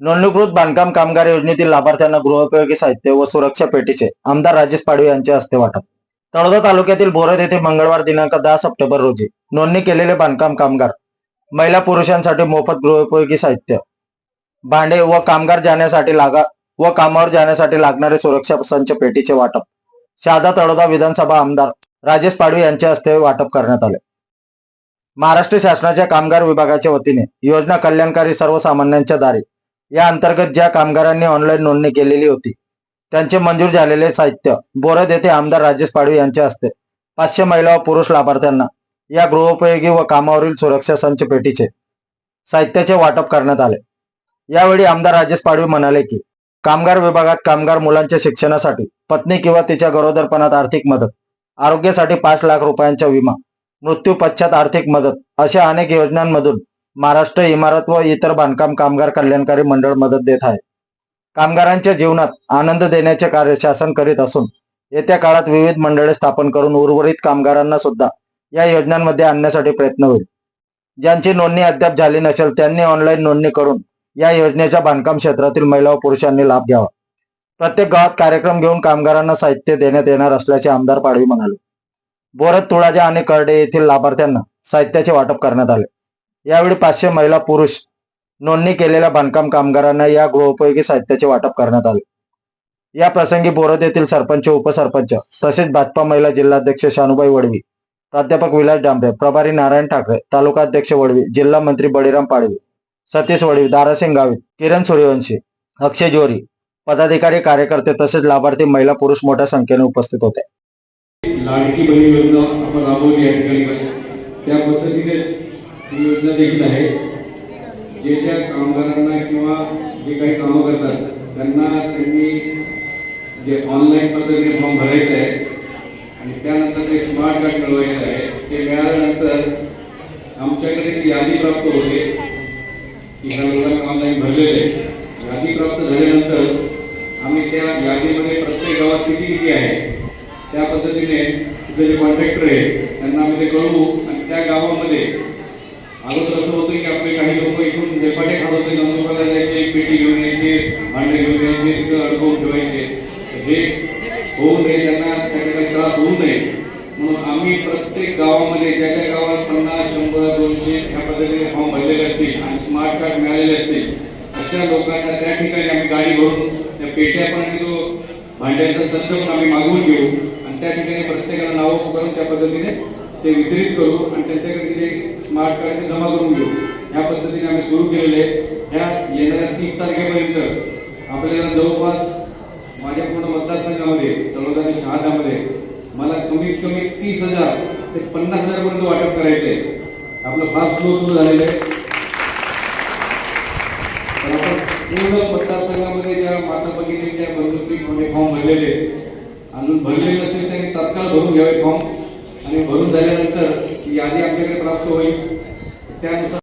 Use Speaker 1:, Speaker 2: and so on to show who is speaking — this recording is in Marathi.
Speaker 1: नोंदणीकृत बांधकाम कामगार योजनेतील लाभार्थ्यांना गृहोपयोगी साहित्य व सुरक्षा पेटीचे आमदार राजेश पाडवी यांच्या हस्ते वाटप. तळोदा तालुक्यातील बोरद येथे मंगळवार दिनांक दहा सप्टेंबर रोजी नोंदणी केलेले बांधकाम कामगार महिला पुरुषांसाठी मोफत गृहोपयोगी साहित्य भांडे व कामगार जाण्यासाठी लागा व कामावर जाण्यासाठी लागणारे सुरक्षा संच पेटीचे वाटप. शहादा तळोदा विधानसभा आमदार राजेश पाडवी यांच्या हस्ते वाटप करण्यात आले. महाराष्ट्र शासनाच्या कामगार विभागाच्या वतीने योजना कल्याणकारी सर्वसामान्यांच्या दारी या अंतर्गत ज्या कामगारांनी ऑनलाईन नोंदणी केलेली होती त्यांचे मंजूर झालेले साहित्य बोरद येथे आमदार राजेश पाडवी यांच्या हस्ते पाचशे महिला व पुरुष लाभार्थ्यांना या गृहोपयोगी व कामावरील सुरक्षा संच पेटीचे साहित्याचे वाटप करण्यात आले. यावेळी आमदार राजेश पाडवी म्हणाले की कामगार विभागात कामगार मुलांच्या शिक्षणासाठी पत्नी किंवा तिच्या गरोदरपणात आर्थिक मदत आरोग्यासाठी पाच लाख रुपयांचा विमा मृत्यू पश्चात आर्थिक मदत अशा अनेक योजनांमधून महाराष्ट्र इमारत व इतर बांधकाम कामगार कल्याणकारी मंडळ मदत देत आहे. कामगारांच्या जीवनात आनंद देण्याचे कार्य शासन करीत असून येत्या काळात विविध मंडळे स्थापन करून उर्वरित कामगारांना सुद्धा या योजनांमध्ये आणण्यासाठी प्रयत्न होईल. ज्यांची नोंदणी अद्याप झाली नसेल त्यांनी ऑनलाईन नोंदणी करून या योजनेच्या बांधकाम क्षेत्रातील महिला व पुरुषांनी लाभ घ्यावा. प्रत्येक गावात कार्यक्रम घेऊन कामगारांना साहित्य देण्यात येणार असल्याचे आमदार पाडवी म्हणाले. बोरद तुळाजा आणि करडे येथील लाभार्थ्यांना साहित्याचे वाटप करण्यात आले. यावेळी पाचशे महिला पुरुष नोंदणी केलेल्या बांधकाम कामगारांना या गृहोपयोगी साहित्याचे वाटप करण्यात आले. या प्रसंगी बोरद येथील सरपंच उपसरपंच तसेच भाजपा महिला जिल्हाध्यक्ष शानुबाई वडवी प्राध्यापक विलास डांबरे प्रभारी नारायण ठाकरे तालुका अध्यक्ष वडवी जिल्हा मंत्री बळीराम पाडवी सतीश वडवी दारासिंग गावित किरण सूर्यवंशी अक्षय जोरी पदाधिकारी कार्यकर्ते तसेच लाभार्थी महिला पुरुष मोठ्या संख्येने उपस्थित होते.
Speaker 2: लाडकी बहीण योजना आपण राबवली या ठिकाणी. त्या पद्धतीने ही योजना देखील आहे. जे ज्या कामगारांना किंवा जे काही कामं करतात त्यांना त्यांनी जे ऑनलाईन पद्धतीने फॉर्म भरायचं आहे आणि त्यानंतर ते स्मार्ट कार्ड मिळवायचं आहे ते मिळाल्यानंतर आमच्याकडे ती यादी प्राप्त होते की ह्या लोकांना ऑनलाईन भरलेले यादी प्राप्त झाल्यानंतर आम्ही त्या यादीमध्ये प्रत्येक गावात किती किती आहे त्या पद्धतीने तिथे जे कॉन्ट्रॅक्टर आहे त्यांना आम्ही ते कळवू आणि त्या गावामध्ये अगोदर असं होतं की आपले काही लोक इकडून झेपाटे खात होते नंदुरबारला जायचे पेटी घेऊन यायचे भांडे घेऊन यायचे तिथं अडकवून ठेवायचे. हे होऊ नये त्यांना त्या ठिकाणी त्रास होऊ नये. म्हणून आम्ही प्रत्येक गावामध्ये ज्या ज्या गावात पन्नास शंभर दोनशे ह्या पद्धतीने फॉर्म भरलेले असतील आणि स्मार्ट कार्ड मिळालेले असतील अशा लोकांना त्या ठिकाणी आम्ही गाडी भरून त्या पेट्या पण आणि तो भांड्याचा संच पण आम्ही मागवून घेऊ आणि त्या ठिकाणी प्रत्येकाला नावं करून त्या पद्धतीने ते वितरित करू आणि त्याच्याकडे स्मार्ट कार्ड जमा करून घेऊ. या पद्धतीने आम्ही सुरू केलेले आहे. ह्या येणाऱ्या तीस तारखेपर्यंत आपल्याला जवळपास माझ्या पूर्ण मतदारसंघामध्ये तळोदा आणि शहादामध्ये मला कमीत कमी तीस हजार ते पन्नास हजारपर्यंत वाटप करायचे आपलं फार स्लो सुरू झालेलं आहे. आपण पूर्ण मतदारसंघामध्ये ज्या माता बघितले त्या बंधुकीमध्ये फॉर्म भरलेले आणि अजून भरलेले नसतील त्यांनी तात्काळ भरून घ्यावे फॉर्म आणि भरून झाल्यानंतर यादी आपल्याकडे प्राप्त होईल. त्यानुसार